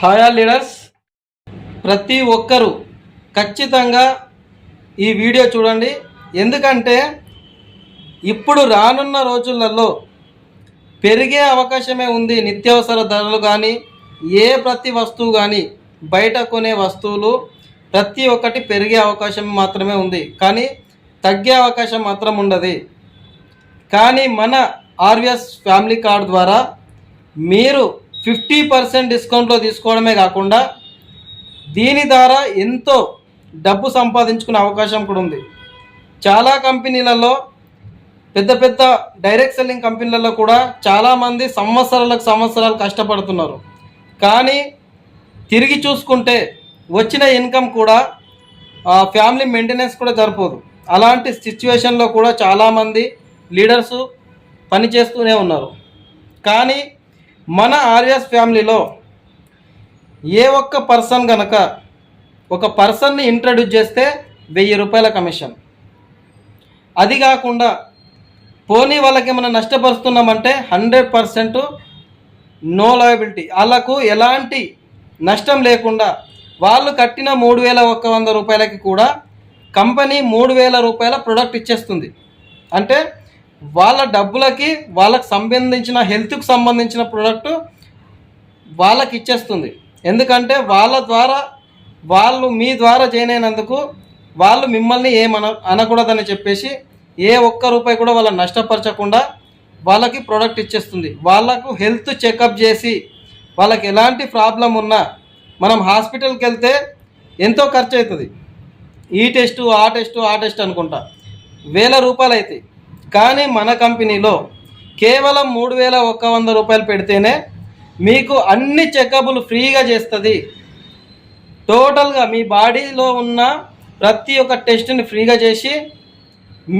Hi leaders. ప్రతి ఒక్కరూ ఖచ్చితంగా ఈ వీడియో చూడండి. ఎందుకంటే ఇప్పుడు రానున్న రోజులలో పెరిగే అవకాశమే ఉంది నిత్యావసర ధరలు కానీ ఏ ప్రతి వస్తువు కానీ బయట కొనే వస్తువులు ప్రతి ఒక్కటి పెరిగే అవకాశం మాత్రమే ఉంది. కానీ తగ్గే అవకాశం మాత్రం ఉండదు. కానీ మన ఆర్విఎస్ ఫ్యామిలీ కార్డ్ ద్వారా మీరు ఫిఫ్టీ పర్సెంట్ డిస్కౌంట్లో తీసుకోవడమే కాకుండా దీని ద్వారా ఎంతో డబ్బు సంపాదించుకునే అవకాశం కూడా ఉంది. చాలా కంపెనీలలో పెద్ద పెద్ద డైరెక్ట్ సెల్లింగ్ కంపెనీలలో కూడా చాలామంది సంవత్సరాలకు సంవత్సరాలు కష్టపడుతున్నారు. కానీ తిరిగి చూసుకుంటే వచ్చిన ఇన్కమ్ కూడా ఆ ఫ్యామిలీ మెయింటెనెన్స్ కూడా సరిపోదు. అలాంటి సిచ్యువేషన్లో కూడా చాలామంది లీడర్సు పనిచేస్తూనే ఉన్నారు. కానీ మన ఆర్యాస్ ఫ్యామిలీలో ఏ ఒక్క పర్సన్ గనక ఒక పర్సన్ని ఇంట్రడ్యూస్ చేస్తే వెయ్యి రూపాయల కమిషన్. అది కాకుండా పోనీ వాళ్ళకి ఏమైనా నష్టపరుస్తున్నామంటే హండ్రెడ్ పర్సెంట్ నో లయబిలిటీ. వాళ్ళకు ఎలాంటి నష్టం లేకుండా వాళ్ళు కట్టిన మూడు వేల ఒక్క వంద రూపాయలకి కూడా కంపెనీ మూడు వేల రూపాయల ప్రొడక్ట్ ఇచ్చేస్తుంది. అంటే వాళ్ళ డబ్బులకి వాళ్ళకి సంబంధించిన హెల్త్కి సంబంధించిన ప్రోడక్ట్ వాళ్ళకి ఇచ్చేస్తుంది. ఎందుకంటే వాళ్ళ ద్వారా వాళ్ళు మీ ద్వారా జాయిన్ అయినందుకు వాళ్ళు మిమ్మల్ని ఏమన అనకూడదని చెప్పేసి ఏ ఒక్క రూపాయి కూడా వాళ్ళని నష్టపరచకుండా వాళ్ళకి ప్రోడక్ట్ ఇచ్చేస్తుంది. వాళ్ళకు హెల్త్ చెకప్ చేసి వాళ్ళకి ఎలాంటి ప్రాబ్లం ఉన్నా మనం హాస్పిటల్కి వెళ్తే ఎంతో ఖర్చు అవుతుంది. ఈ టెస్టు ఆ టెస్టు ఆ టెస్ట్ అనుకుంటా. వేల రూపాయలు అవుతాయి కానీ మన కంపెనీలో కేవలం మూడు వేల ఒక్క వంద రూపాయలు పెడితేనే మీకు అన్ని చెకప్లు ఫ్రీగా చేస్తుంది. టోటల్గా మీ బాడీలో ఉన్న ప్రతి ఒక్క టెస్ట్ని ఫ్రీగా చేసి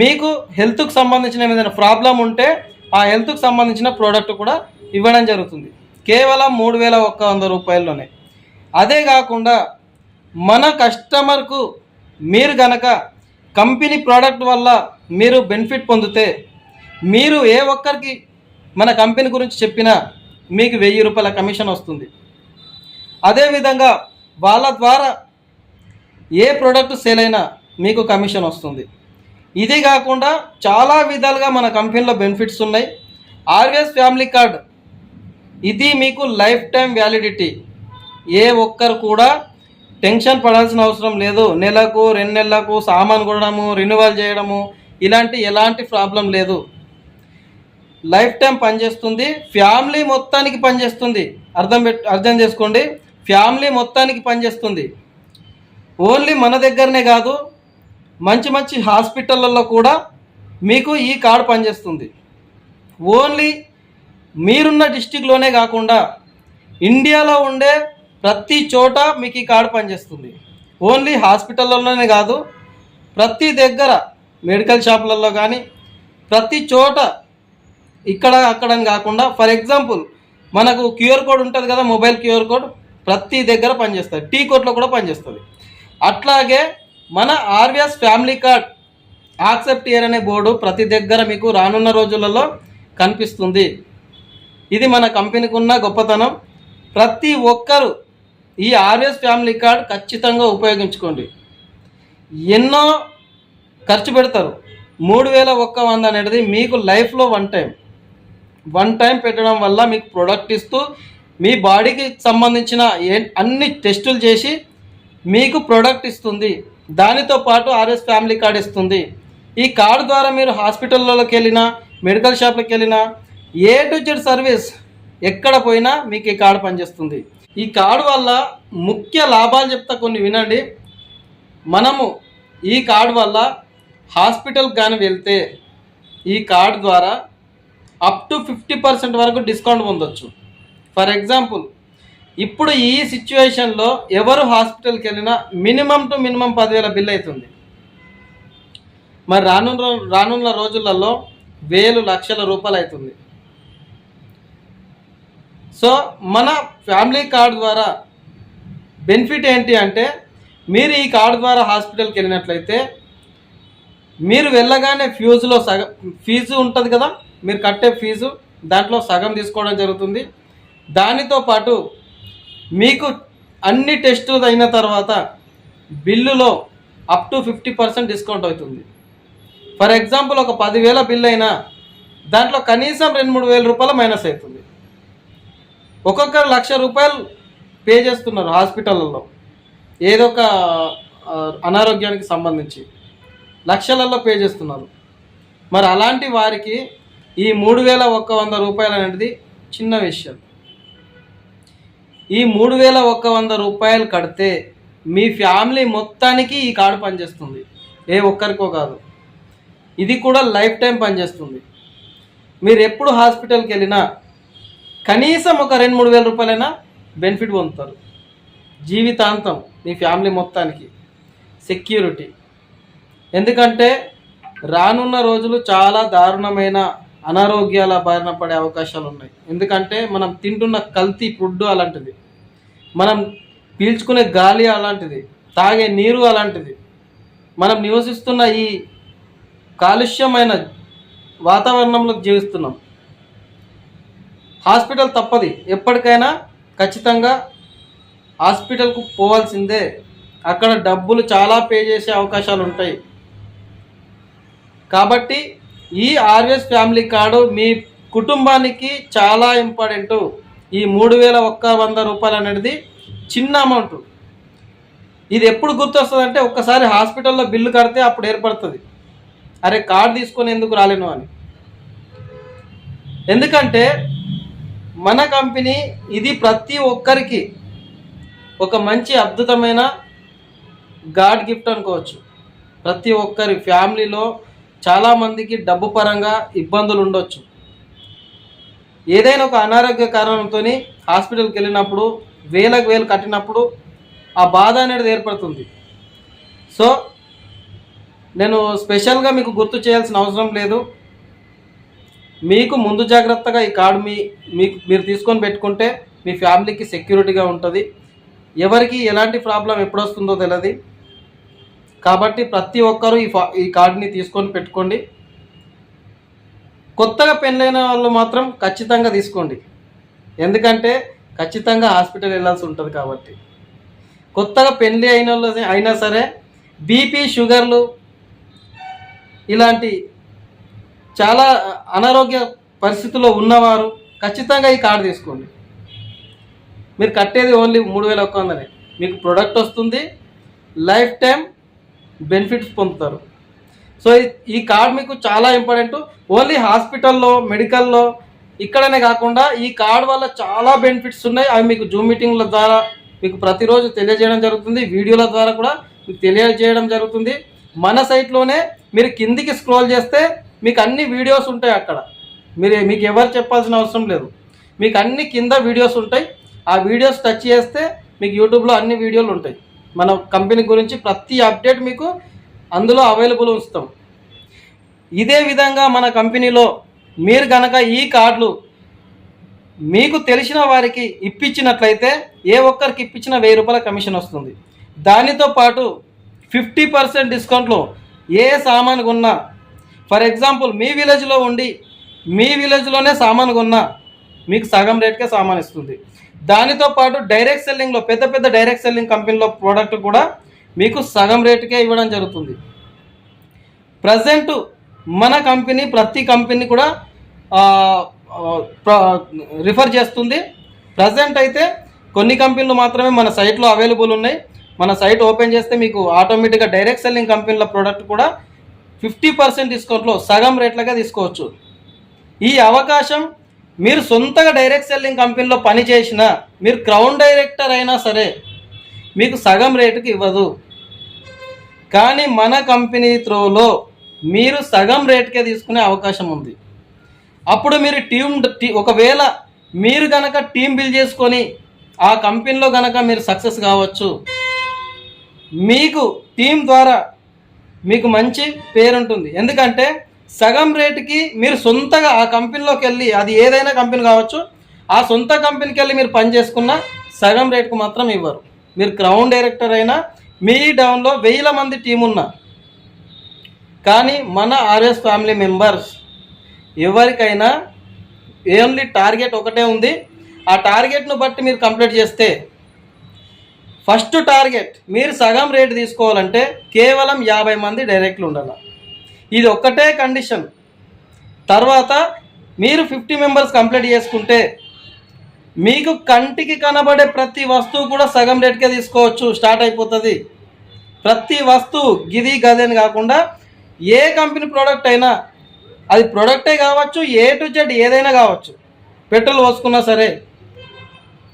మీకు హెల్త్కి సంబంధించిన ఏదైనా ప్రాబ్లం ఉంటే ఆ హెల్త్కి సంబంధించిన ప్రోడక్ట్ కూడా ఇవ్వడం జరుగుతుంది. కేవలం మూడు వేల ఒక్క వంద రూపాయల్లోనే. అదే కాకుండా మన కస్టమర్కు మీరు గనక కంపెనీ ప్రోడక్ట్ వల్ల మీరు బెనిఫిట్ పొందితే మీరు ఏ ఒక్కరికి మన కంపెనీ గురించి చెప్పినా మీకు వెయ్యి రూపాయల కమిషన్ వస్తుంది. అదేవిధంగా వాళ్ళ ద్వారా ఏ ప్రోడక్ట్ సేల్ అయినా మీకు కమిషన్ వస్తుంది. ఇది కాకుండా చాలా విధాలుగా మన కంపెనీలో బెనిఫిట్స్ ఉన్నాయి. ఆర్విఎస్ ఫ్యామిలీ కార్డ్ ఇది మీకు లైఫ్ టైం వ్యాలిడిటీ ఏ ఒక్కరు కూడా టెన్షన్ పడాల్సిన అవసరం లేదు. నెలకు రెండు నెలలకు సామాన్ కొనడము రెన్యువల్ చేయడము ఇలాంటి ఎలాంటి ప్రాబ్లం లేదు. లైఫ్ టైం పనిచేస్తుంది ఫ్యామిలీ మొత్తానికి పనిచేస్తుంది. అర్థం పెట్ అర్థం చేసుకోండి. ఫ్యామిలీ మొత్తానికి పనిచేస్తుంది. ఓన్లీ మన దగ్గరనే కాదు మంచి మంచి హాస్పిటళ్ళల్లో కూడా మీకు ఈ కార్డు పనిచేస్తుంది. ఓన్లీ మీరున్న డిస్టిక్లోనే కాకుండా ఇండియాలో ఉండే ప్రతి చోట మీకు ఈ కార్డు పనిచేస్తుంది. ఓన్లీ హాస్పిటల్లోనే కాదు ప్రతి దగ్గర మెడికల్ షాపులలో కానీ ప్రతి చోట ఇక్కడ అక్కడ అని కాకుండా ఫర్ ఎగ్జాంపుల్ మనకు క్యూఆర్ కోడ్ ఉంటుంది కదా మొబైల్ క్యూఆర్ కోడ్ ప్రతి దగ్గర పనిచేస్తుంది. టీ కోట్లో కూడా పనిచేస్తుంది. అట్లాగే మన RVS family card accept here అనే బోర్డు ప్రతి దగ్గర మీకు రానున్న రోజులలో కనిపిస్తుంది. ఇది మన కంపెనీకి ఉన్న గొప్పతనం. ప్రతి ఒక్కరూ ఈ ఆర్ఎస్ ఫ్యామిలీ కార్డ్ ఖచ్చితంగా ఉపయోగించుకోండి. ఎన్నో ఖర్చు పెడతారు. మూడు వేల ఒక్క వంద అనేది మీకు లైఫ్లో వన్ టైం వన్ టైం పెట్టడం వల్ల మీకు ప్రొడక్ట్ ఇస్తూ మీ బాడీకి సంబంధించిన ఏ అన్ని టెస్టులు చేసి మీకు ప్రోడక్ట్ ఇస్తుంది. దానితో పాటు ఆర్ఎస్ ఫ్యామిలీ కార్డ్ ఇస్తుంది. ఈ కార్డు ద్వారా మీరు హాస్పిటల్లోకి వెళ్ళినా మెడికల్ షాప్లోకి వెళ్ళినా ఏ టు జెడ్ సర్వీస్ ఎక్కడ పోయినా మీకు ఈ కార్డు పనిచేస్తుంది. ఈ కార్డు వల్ల ముఖ్య లాభాలు చెప్తా కొన్ని వినండి. మనము ఈ కార్డు వల్ల హాస్పిటల్కి కానీ వెళ్తే ఈ కార్డ్ ద్వారా అప్ టు ఫిఫ్టీ పర్సెంట్ వరకు డిస్కౌంట్ పొందొచ్చు. ఫర్ ఎగ్జాంపుల్ ఇప్పుడు ఈ సిచ్యువేషన్లో ఎవరు హాస్పిటల్కి వెళ్ళినా మినిమం టు మినిమం పదివేల బిల్ అవుతుంది. మరి రానున్న రానున్న రోజులలో వేలు లక్షల రూపాయలు అవుతుంది. సో మన ఫ్యామిలీ కార్డ్ ద్వారా బెనిఫిట్ ఏంటి అంటే మీరు ఈ కార్డు ద్వారా హాస్పిటల్కి వెళ్ళినట్లయితే మీరు వెళ్ళగానే ఫ్యూజులో సగం ఫీజు ఉంటుంది కదా మీరు కట్టే ఫీజు దాంట్లో సగం తీసుకోవడం జరుగుతుంది. దానితో పాటు మీకు అన్ని టెస్టులు అయిన తర్వాత బిల్లులో up to fifty percent discount అవుతుంది. ఫర్ ఎగ్జాంపుల్ ఒక పదివేల బిల్ అయినా దాంట్లో కనీసం రెండు మూడు వేల రూపాయలు మైనస్ అవుతుంది. ఒక్కొక్కరు లక్ష రూపాయలు పే చేస్తున్నారు హాస్పిటల్లో ఏదో ఒక అనారోగ్యానికి సంబంధించి. లక్షలలో పే చేస్తున్నారు. మరి అలాంటి వారికి ఈ మూడు వేల ఒక్క వంద రూపాయలు అనేది చిన్న విషయం. ఈ మూడు వేల ఒక్క వంద రూపాయలు కడితే మీ ఫ్యామిలీ మొత్తానికి ఈ కార్డు పనిచేస్తుంది. ఏ ఒక్కరికో కాదు. ఇది కూడా లైఫ్ టైం పనిచేస్తుంది. మీరు ఎప్పుడు హాస్పిటల్కి వెళ్ళినా కనీసం ఒక రెండు మూడు వేల రూపాయలైనా బెనిఫిట్ పొందుతారు. జీవితాంతం మీ ఫ్యామిలీ మొత్తానికి. సెక్యూరిటీ. ఎందుకంటే రానున్న రోజులు చాలా దారుణమైన అనారోగ్యాల బారిన పడే అవకాశాలు ఉన్నాయి. ఎందుకంటే మనం తింటున్న కల్తీ ఫుడ్ అలాంటిది. మనం పీల్చుకునే గాలి అలాంటిది తాగే నీరు అలాంటిది. మనం నివసిస్తున్న ఈ కాలుష్యమైన వాతావరణంలో జీవిస్తున్నాం. హాస్పిటల్ తప్పది. ఎప్పటికైనా ఖచ్చితంగా హాస్పిటల్కు పోవాల్సిందే. అక్కడ డబ్బులు చాలా పే చేసే అవకాశాలు ఉంటాయి. కాబట్టి ఈ ఆర్ఎస్ ఫ్యామిలీ కార్డు మీ కుటుంబానికి చాలా ఇంపార్టెంట్. ఈ మూడు వేల ఒక్క వంద రూపాయలు అనేది చిన్న అమౌంట్. ఇది ఎప్పుడు గుర్తొస్తుంది అంటే ఒక్కసారి హాస్పిటల్లో బిల్లు కడితే అప్పుడు ఏర్పడుతుంది. అరే కార్డు తీసుకొని ఎందుకు రాలేను అని. ఎందుకంటే మన కంపెనీ ఇది ప్రతి ఒక్కరికి ఒక మంచి అద్భుతమైన గాడ్ గిఫ్ట్ అనుకోవచ్చు. ప్రతి ఒక్కరి ఫ్యామిలీలో చాలామందికి డబ్బు పరంగా ఇబ్బందులు ఉండొచ్చు. ఏదైనా ఒక అనారోగ్య కారణంతో హాస్పిటల్కి వెళ్ళినప్పుడు వేలకు వేలు కట్టినప్పుడు ఆ బాధ అనేది ఏర్పడుతుంది. సో నేను స్పెషల్గా మీకు గుర్తు చేయాల్సిన అవసరం లేదు. మీకు ముందు జాగ్రత్తగా ఈ కార్డు మీ మీకు మీరు తీసుకొని పెట్టుకుంటే మీ ఫ్యామిలీకి సెక్యూరిటీగా ఉంటుంది. ఎవరికి ఎలాంటి ప్రాబ్లం ఎప్పుడొస్తుందో తెలియదు కాబట్టి ప్రతి ఒక్కరూ ఈ ఫా ఈ కార్డుని తీసుకొని పెట్టుకోండి. కొత్తగా పెళ్ళైన వాళ్ళు మాత్రం ఖచ్చితంగా తీసుకోండి. ఎందుకంటే ఖచ్చితంగా హాస్పిటల్ వెళ్ళాల్సి ఉంటుంది కాబట్టి. కొత్తగా పెళ్ళి అయిన వాళ్ళు అయినా సరే బీపీ షుగర్లు ఇలాంటి చాలా అనారోగ్య పరిస్థితుల్లో ఉన్నవారు ఖచ్చితంగా ఈ కార్డు తీసుకోండి. మీరు కట్టేది ఓన్లీ మూడు వేల ఒక్క మీకు ప్రొడక్ట్ వస్తుంది. లైఫ్ టైం బెనిఫిట్స్ పొందుతారు. సో ఈ- కార్డ్ మీకు చాలా ఇంపార్టెంట్. ఓన్లీ హాస్పిటల్లో మెడికల్లో ఇక్కడనే కాకుండా ఈ కార్డ్ వల్ల చాలా బెనిఫిట్స్ ఉన్నాయి. అవి మీకు జూమ్ మీటింగ్ల ద్వారా మీకు ప్రతిరోజు తెలియజేయడం జరుగుతుంది. వీడియోల ద్వారా కూడా మీకు తెలియజేయడం జరుగుతుంది. మన సైట్లోనే మీరు కిందికి స్క్రోల్ చేస్తే మీకు అన్ని వీడియోస్ ఉంటాయి అక్కడ. మీరు మీకు ఎవరు చెప్పాల్సిన అవసరం లేదు. మీకు అన్ని కింద వీడియోస్ ఉంటాయి. ఆ వీడియోస్ టచ్ చేస్తే మీకు యూట్యూబ్లో అన్ని వీడియోలు ఉంటాయి. మన కంపెనీ గురించి ప్రతి అప్డేట్ మీకు అందులో అవైలబుల్ ఉంచుతాం. ఇదే విధంగా మన కంపెనీలో మీరు గనక ఈ కార్డులు మీకు తెలిసిన వారికి ఇప్పించినట్లయితే ఏ ఒక్కరికి ఇప్పించిన వెయ్యి రూపాయల కమిషన్ వస్తుంది. దానితో పాటు ఫిఫ్టీ పర్సెంట్ డిస్కౌంట్లో ఏ సామాన్ కొన్నా ఫర్ ఎగ్జాంపుల్ మీ విలేజ్లో ఉండి మీ విలేజ్లోనే సామాన్ కొన్నా మీకు సగం రేట్కే సామాన్ ఇస్తుంది. దానితో పాటు డైరెక్ట్ సెల్లింగ్లో పెద్ద పెద్ద డైరెక్ట్ సెల్లింగ్ కంపెనీలో ప్రోడక్ట్ కూడా మీకు సగం రేటుకే ఇవ్వడం జరుగుతుంది. ప్రజెంట్ మన కంపెనీ ప్రతి కంపెనీ కూడా ప్ర- రిఫర్ చేస్తుంది. ప్రజెంట్ అయితే కొన్ని కంపెనీలు మాత్రమే మన సైట్లో అవైలబుల్ ఉన్నాయి. మన సైట్ ఓపెన్ చేస్తే మీకు ఆటోమేటిక్గా డైరెక్ట్ సెల్లింగ్ కంపెనీల ప్రోడక్ట్ కూడా ఫిఫ్టీ పర్సెంట్ డిస్కౌంట్లో సగం రేట్లగా తీసుకోవచ్చు. ఈ అవకాశం మీరు సొంతగా డైరెక్ట్ సెల్లింగ్ కంపెనీలో పని చేసినా మీరు క్రౌన్ డైరెక్టర్ అయినా సరే మీకు సగం రేటుకి ఇవ్వదు. కానీ మన కంపెనీ త్రోలో మీరు సగం రేటుకే తీసుకునే అవకాశం ఉంది. అప్పుడు మీరు టీం టీ- ఒకవేళ మీరు కనుక టీం బిల్ చేసుకొని ఆ కంపెనీలో కనుక మీరు సక్సెస్ కావచ్చు. మీకు టీం ద్వారా మీకు మంచి పేరుంటుంది. ఎందుకంటే సగం రేటుకి మీరు సొంతగా ఆ కంపెనీలోకి వెళ్ళి అది ఏదైనా కంపెనీ కావచ్చు ఆ సొంత కంపెనీకి వెళ్ళి మీరు పని చేసుకున్న సగం రేటుకు మాత్రం ఇవ్వరు. మీరు క్రౌన్ డైరెక్టర్ అయినా మీ డౌన్లో వేల మంది టీం ఉన్నా కానీ మన ఆర్ఎస్ ఫ్యామిలీ మెంబర్స్ ఎవరికైనా ఓన్లీ టార్గెట్ ఒకటే ఉంది. ఆ టార్గెట్ను బట్టి మీరు కంప్లీట్ చేస్తే ఫస్ట్ టార్గెట్ మీరు సగం రేటు తీసుకోవాలంటే కేవలం యాభై మంది డైరెక్ట్లు ఉండాలి? ఇది ఒక్కటే కండిషన్. తర్వాత మీరు ఫిఫ్టీ మెంబర్స్ కంప్లీట్ చేసుకుంటే మీకు కంటికి కనబడే ప్రతి వస్తువు కూడా సగం రేట్కే తీసుకోవచ్చు స్టార్ట్ అయిపోతుంది. ప్రతి వస్తువు గిది గదని అని కాకుండా ఏ కంపెనీ ప్రోడక్ట్ అయినా అది ప్రోడక్టే కావచ్చు ఏ టు జెడ్ ఏదైనా కావచ్చు. పెట్రోల్ పోసుకున్నా సరే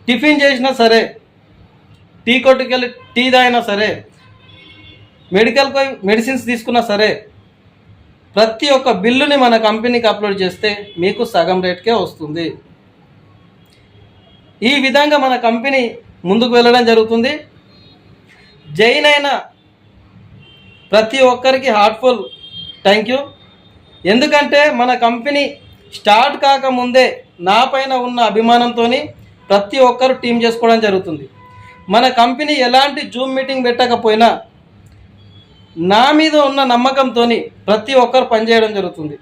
టిఫిన్ చేసినా సరే టీ కొట్టుకెళ్ళి టీ తాగినా సరే మెడికల్ మెడిసిన్స్ తీసుకున్నా సరే ప్రతి ఒక్క బిల్లుని మన కంపెనీకి అప్లోడ్ చేస్తే మీకు సగం రేట్కే వస్తుంది. ఈ విధంగా మన కంపెనీ ముందుకు వెళ్ళడం జరుగుతుంది. జైన్ అయిన ప్రతి ఒక్కరికి హార్ట్ఫుల్ థ్యాంక్ యూ ఎందుకంటే మన కంపెనీ స్టార్ట్ కాకముందే నా పైన ఉన్న అభిమానంతో ప్రతి ఒక్కరు టీం చేసుకోవడం జరుగుతుంది. మన కంపెనీ ఎలాంటి జూమ్ మీటింగ్ పెట్టకపోయినా నా మీద ఉన్న నమ్మకంతో ప్రతి ఒక్కరు పనిచేయడం జరుగుతుంది.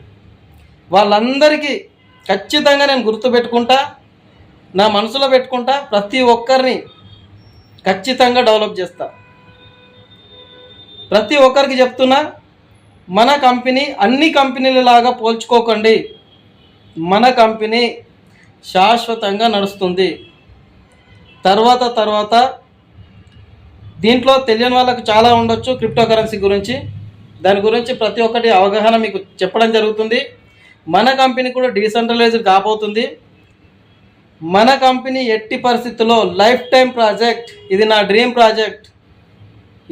వాళ్ళందరికీ ఖచ్చితంగా నేను గుర్తుపెట్టుకుంటా నా మనసులో పెట్టుకుంటా ప్రతి ఒక్కరిని ఖచ్చితంగా డెవలప్ చేస్తా. ప్రతి ఒక్కరికి చెప్తున్నా మన కంపెనీ అన్ని కంపెనీలలాగా పోల్చుకోకండి. మన కంపెనీ శాశ్వతంగా నడుస్తుంది. తర్వాత తర్వాత దీంట్లో తెలియని వాళ్ళకు చాలా ఉండొచ్చు క్రిప్టో కరెన్సీ గురించి. దాని గురించి ప్రతి ఒక్కటి అవగాహన మీకు చెప్పడం జరుగుతుంది. మన కంపెనీ కూడా డీసెంట్రలైజ్డ్ కాబోతుంది. మన కంపెనీ ఎట్టి పరిస్థితుల్లో లైఫ్ టైం ప్రాజెక్ట్ ఇది నా డ్రీమ్ ప్రాజెక్ట్.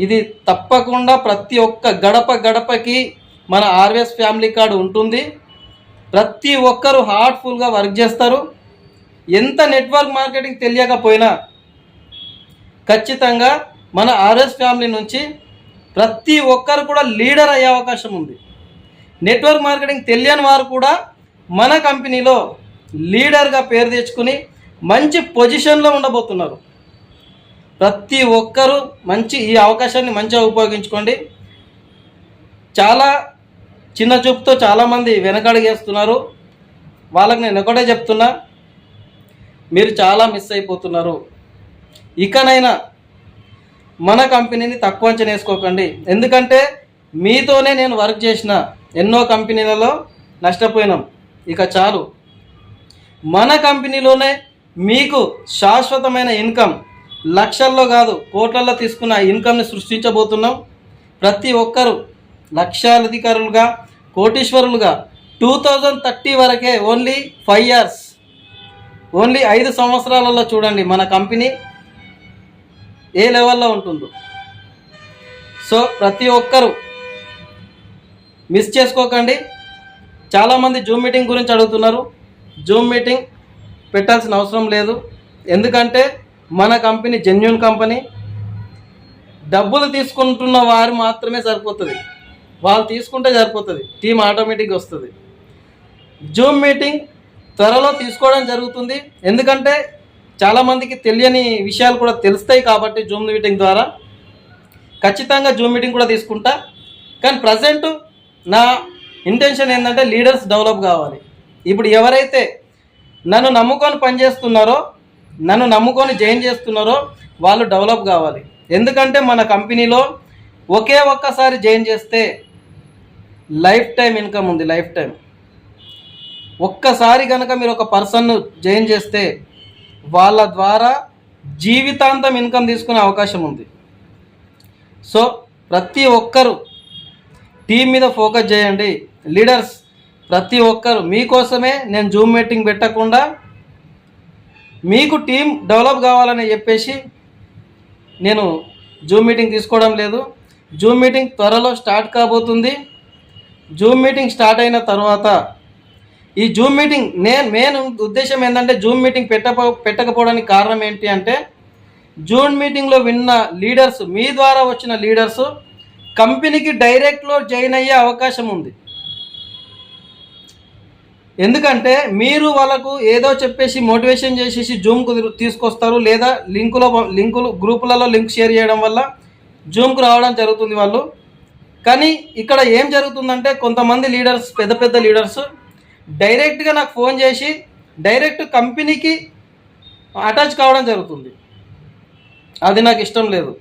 ఇది తప్పకుండా ప్రతి ఒక్క గడప గడపకి మన ఆర్వీఎస్ ఫ్యామిలీ కార్డు ఉంటుంది. ప్రతి ఒక్కరు హార్ట్ఫుల్గా వర్క్ చేస్తారు. ఎంత నెట్వర్క్ మార్కెటింగ్ తెలియకపోయినా ఖచ్చితంగా మన ఆర్ఎస్ ఫ్యామిలీ నుంచి ప్రతి ఒక్కరు కూడా లీడర్ అయ్యే అవకాశం ఉంది. నెట్వర్క్ మార్కెటింగ్ తెలియని వారు కూడా మన కంపెనీలో లీడర్గా పేరు తెచ్చుకుని మంచి పొజిషన్లో ఉండబోతున్నారు. ప్రతి ఒక్కరూ మంచి ఈ అవకాశాన్ని మంచిగా ఉపయోగించుకోండి. చాలా చిన్న చూపుతో చాలామంది వెనకడిగేస్తున్నారు వాళ్ళకి నేను ఒకటే చెప్తున్నా మీరు చాలా మిస్ అయిపోతున్నారు. ఇకనైనా మన కంపెనీని తక్కువ అంచనా వేసుకోకండి. ఎందుకంటే మీతోనే నేను వర్క్ చేసిన ఎన్నో కంపెనీలలో నష్టపోయినాం. ఇక చాలు. మన కంపెనీలోనే మీకు శాశ్వతమైన ఇన్కమ్ లక్షల్లో కాదు కోట్లలో తీసుకున్న ఇన్కమ్ని సృష్టించబోతున్నాం. ప్రతి ఒక్కరూ లక్షాధికారులుగా కోటీశ్వరులుగా టూ థౌజండ్ థర్టీ వరకే ఓన్లీ ఫైవ్ ఇయర్స్ ఓన్లీ ఐదు సంవత్సరాలలో చూడండి మన కంపెనీ. ఏ లెవెల్లో ఉంటుందో. సో ప్రతి ఒక్కరూ మిస్ చేసుకోకండి. చాలామంది జూమ్ మీటింగ్ గురించి అడుగుతున్నారు. జూమ్ మీటింగ్ పెట్టాల్సిన అవసరం లేదు. ఎందుకంటే మన కంపెనీ జెన్యున్ కంపెనీ. డబ్బులు తీసుకుంటున్న వారు మాత్రమే సరిపోతుంది. వాళ్ళు తీసుకుంటే సరిపోతుంది. టీం ఆటోమేటిక్గా వస్తుంది. జూమ్ మీటింగ్ త్వరలో తీసుకోవడం జరుగుతుంది. ఎందుకంటే చాలామందికి తెలియని విషయాలు కూడా తెలుస్తాయి కాబట్టి జూమ్ మీటింగ్ ద్వారా. ఖచ్చితంగా జూమ్ మీటింగ్ కూడా తీసుకుంటా. కానీ ప్రజెంట్ నా ఇంటెన్షన్ ఏంటంటే లీడర్స్ డెవలప్ కావాలి. ఇప్పుడు ఎవరైతే నన్ను నమ్ముకొని పనిచేస్తున్నారో నన్ను నమ్ముకొని జాయిన్ చేస్తున్నారో వాళ్ళు డెవలప్ కావాలి. ఎందుకంటే మన కంపెనీలో ఒకే ఒక్కసారి జాయిన్ చేస్తే లైఫ్ టైం ఇన్కమ్ ఉంది లైఫ్ టైం ఒక్కసారి కనుక మీరు ఒక పర్సన్ను జాయిన్ చేస్తే వాళ్ళ ద్వారా జీవితాంతం ఇన్కమ్ తీసుకునే అవకాశం ఉంది. సో ప్రతి ఒక్కరు టీం మీద ఫోకస్ చేయండి. లీడర్స్ ప్రతి ఒక్కరు మీకోసమే నేను జూమ్ మీటింగ్ పెట్టకుండా మీకు టీం డెవలప్ కావాలని చెప్పేసి నేను జూమ్ మీటింగ్ తీసుకోవడం లేదు. జూమ్ మీటింగ్ త్వరలో స్టార్ట్ కాబోతుంది. జూమ్ మీటింగ్ స్టార్ట్ అయిన తర్వాత ఈ జూమ్ మీటింగ్ నేను మెయిన్ ఉద్దేశం ఏంటంటే జూమ్ మీటింగ్ పెట్టపో పెట్టకపోవడానికి కారణం ఏంటి అంటే జూమ్ మీటింగ్లో విన్న లీడర్స్ మీ ద్వారా వచ్చిన లీడర్స్ కంపెనీకి డైరెక్ట్లో జాయిన్ అయ్యే అవకాశం ఉంది. ఎందుకంటే మీరు వాళ్ళకు ఏదో చెప్పేసి మోటివేషన్ చేసేసి జూమ్కు తీసుకొస్తారు లేదా లింకులో లింకులు గ్రూపులలో లింక్ షేర్ చేయడం వల్ల జూమ్కు రావడం జరుగుతుంది వాళ్ళు. కానీ ఇక్కడ ఏం జరుగుతుందంటే కొంతమంది లీడర్స్ పెద్ద పెద్ద లీడర్స్ డైరెక్ట్గా నాకు ఫోన్ చేసి డైరెక్ట్ కంపెనీకి అటాచ్ కావడం జరుగుతుంది. అది నాకు ఇష్టం లేదు.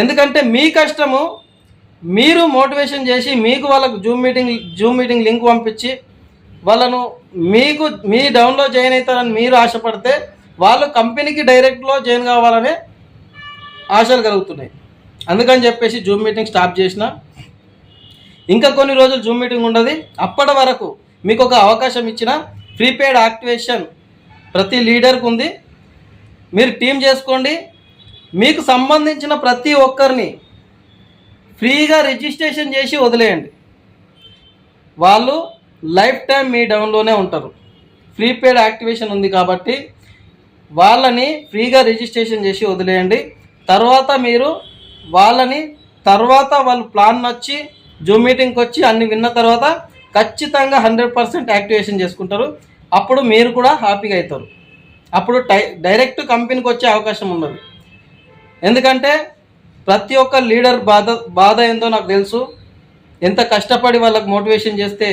ఎందుకంటే మీ కష్టము మీరు మోటివేషన్ చేసి మీకు వాళ్ళకు Zoom meeting Zoom meeting link పంపించి వాళ్ళను మీకు మీ డౌన్లో జాయిన్ అవుతారని మీరు ఆశపడితే వాళ్ళు కంపెనీకి డైరెక్ట్లో జాయిన్ కావాలనే ఆశలు కలుగుతున్నాయి. అందుకని చెప్పేసి జూమ్ మీటింగ్ స్టాప్ చేసిన. ఇంకా కొన్ని రోజులు జూమ్ మీటింగ్ ఉండదు. అప్పటి వరకు మీకు ఒక అవకాశం ఇచ్చిన ప్రీపెయిడ్ యాక్టివేషన్ ప్రతి లీడర్కు ఉంది. మీరు టీం చేసుకోండి. మీకు సంబంధించిన ప్రతి ఒక్కరిని ఫ్రీగా రిజిస్ట్రేషన్ చేసి వదిలేయండి. వాళ్ళు లైఫ్ టైం మీ డౌన్లోనే ఉంటారు. ప్రీపెయిడ్ యాక్టివేషన్ ఉంది కాబట్టి వాళ్ళని ఫ్రీగా రిజిస్ట్రేషన్ చేసి వదిలేయండి. తర్వాత మీరు వాళ్ళని తర్వాత వాళ్ళు ప్లాన్ వచ్చి జూమ్ మీటింగ్కి వచ్చి అన్ని విన్న తర్వాత ఖచ్చితంగా హండ్రెడ్ పర్సెంట్ యాక్టివేషన్ చేసుకుంటారు. అప్పుడు మీరు కూడా హ్యాపీగా అవుతారు. అప్పుడు టై డైరెక్ట్ కంపెనీకి వచ్చే అవకాశం ఉండదు. ఎందుకంటే ప్రతి ఒక్క లీడర్ బాధ బాధ ఏందో నాకు తెలుసు. ఎంత కష్టపడి వాళ్ళకి మోటివేషన్ చేస్తే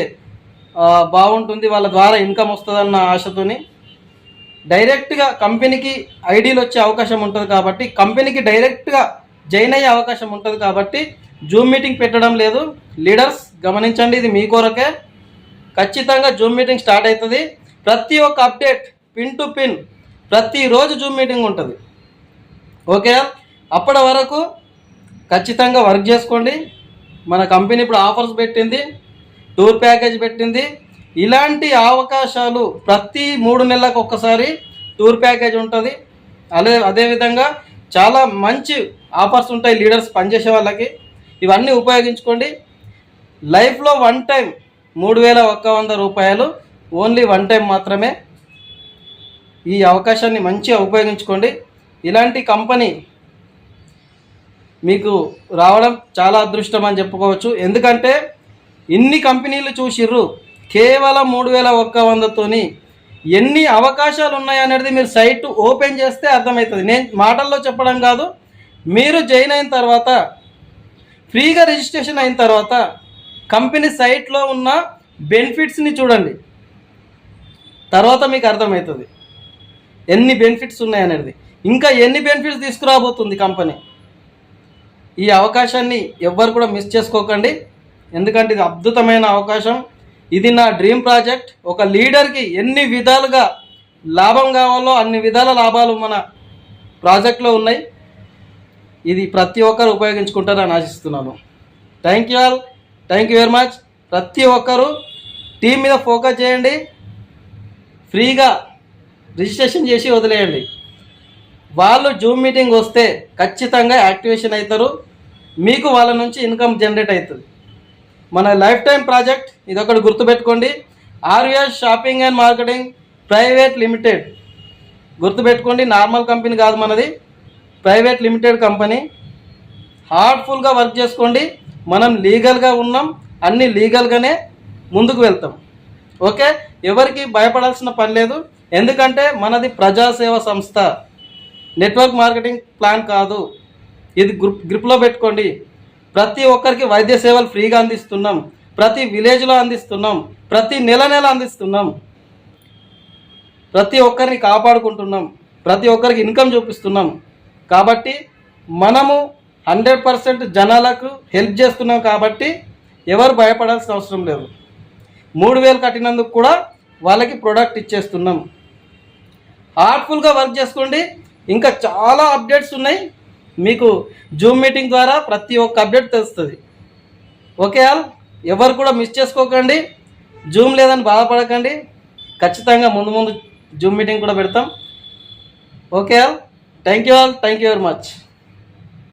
బాగుంటుంది వాళ్ళ ద్వారా ఇన్కమ్ వస్తుందన్న ఆశతోని డైరెక్ట్గా కంపెనీకి ఐడీలు వచ్చే అవకాశం ఉంటుంది కాబట్టి కంపెనీకి డైరెక్ట్గా జాయిన్ అయ్యే అవకాశం ఉంటుంది కాబట్టి జూమ్ మీటింగ్ పెట్టడం లేదు. లీడర్స్ గమనించండి ఇది మీ కొరకే. ఖచ్చితంగా జూమ్ మీటింగ్ స్టార్ట్ అవుతుంది. ప్రతి ఒక్క అప్డేట్ పిన్ టు పిన్ ప్రతిరోజు జూమ్ మీటింగ్ ఉంటుంది. ఓకే? అప్పటి వరకు ఖచ్చితంగా వర్క్ చేసుకోండి. మన కంపెనీ ఇప్పుడు ఆఫర్స్ పెట్టింది. టూర్ ప్యాకేజ్ పెట్టింది. ఇలాంటి అవకాశాలు ప్రతి మూడు నెలలకు ఒక్కసారి టూర్ ప్యాకేజ్ ఉంటుంది. అదే అదేవిధంగా చాలా మంచి ఆఫర్స్ ఉంటాయి లీడర్స్ పనిచేసే వాళ్ళకి. ఇవన్నీ ఉపయోగించుకోండి. లైఫ్లో వన్ టైం మూడు వేల ఒక్క వంద రూపాయలు ఓన్లీ వన్ టైం మాత్రమే ఈ అవకాశాన్ని మంచిగా ఉపయోగించుకోండి. ఇలాంటి కంపెనీ మీకు రావడం చాలా అదృష్టం అని చెప్పుకోవచ్చు. ఎందుకంటే ఇన్ని కంపెనీలు చూసిర్రు కేవలం మూడు వేల ఒక్క వందతోని ఎన్ని అవకాశాలు ఉన్నాయనేది మీరు సైట్ ఓపెన్ చేస్తే అర్థమవుతుంది. నేను మాటల్లో చెప్పడం కాదు మీరు జాయిన్ అయిన తర్వాత ఫ్రీగా రిజిస్ట్రేషన్ అయిన తర్వాత కంపెనీ సైట్లో ఉన్న బెనిఫిట్స్ని చూడండి. తర్వాత మీకు అర్థమవుతుంది. ఎన్ని బెనిఫిట్స్ ఉన్నాయనేది ఇంకా ఎన్ని బెనిఫిట్స్ తీసుకురాబోతుంది కంపెనీ? ఈ అవకాశాన్ని ఎవ్వరు కూడా మిస్ చేసుకోకండి. ఎందుకంటే ఇది అద్భుతమైన అవకాశం. ఇది నా డ్రీమ్ ప్రాజెక్ట్. ఒక లీడర్కి ఎన్ని విధాలుగా లాభం కావాలో అన్ని విధాల లాభాలు మన ప్రాజెక్ట్లో ఉన్నాయి. ఇది ప్రతి ఒక్కరు ఉపయోగించుకుంటారని ఆశిస్తున్నాను. Thank you all thank you very much ప్రతి ఒక్కరు టీం మీద ఫోకస్ చేయండి. ఫ్రీగా రిజిస్ట్రేషన్ చేసి వదిలేయండి. వాళ్ళు జూమ్ మీటింగ్ వస్తే ఖచ్చితంగా యాక్టివేషన్ అవుతారు. మీకు వాళ్ళ నుంచి ఇన్కమ్ జనరేట్ అవుతుంది. మన లైఫ్ టైం ప్రాజెక్ట్ ఇది ఒకటి గుర్తుపెట్టుకోండి. RVS shopping and marketing private limited గుర్తుపెట్టుకోండి నార్మల్ కంపెనీ కాదు మనది. Private limited company. హార్ట్ఫుల్గా వర్క్ చేసుకోండి. మనం లీగల్గా ఉన్నాం. అన్ని లీగల్గానే ముందుకు వెళ్తాం. ఓకే? ఎవరికి భయపడాల్సిన పని లేదు. ఎందుకంటే మనది ప్రజాసేవ సంస్థ. నెట్వర్క్ మార్కెటింగ్ ప్లాన్ కాదు. ఇది గ్రూప్ గ్రిప్లో పెట్టుకోండి. ప్రతి ఒక్కరికి వైద్య సేవలు ఫ్రీగా అందిస్తున్నాం. ప్రతి విలేజ్లో అందిస్తున్నాం. ప్రతి నెల నెల అందిస్తున్నాం. ప్రతి ఒక్కరిని కాపాడుకుంటున్నాం. ప్రతి ఒక్కరికి ఇన్కమ్ చూపిస్తున్నాం. కాబట్టి మనము హండ్రెడ్ పర్సెంట్ జనాలకు హెల్ప్ చేస్తున్నాం కాబట్టి ఎవరు భయపడాల్సిన అవసరం లేదు. మూడు వేలు కట్టినందుకు కూడా వాళ్ళకి ప్రోడక్ట్ ఇచ్చేస్తున్నాం. హార్ట్ఫుల్గా వర్క్ చేసుకోండి. ఇంకా చాలా అప్డేట్స్ ఉన్నాయి. మీకు జూమ్ మీటింగ్ ద్వారా ప్రతి ఒక్క అప్డేట్ తెలుస్తుంది. ఓకే ఆల్ ఎవరు కూడా మిస్ చేసుకోకండి. జూమ్ లేదని బాధపడకండి. ఖచ్చితంగా ముందు ముందు జూమ్ మీటింగ్ కూడా పెడతాం. Okay all thank you all thank you very much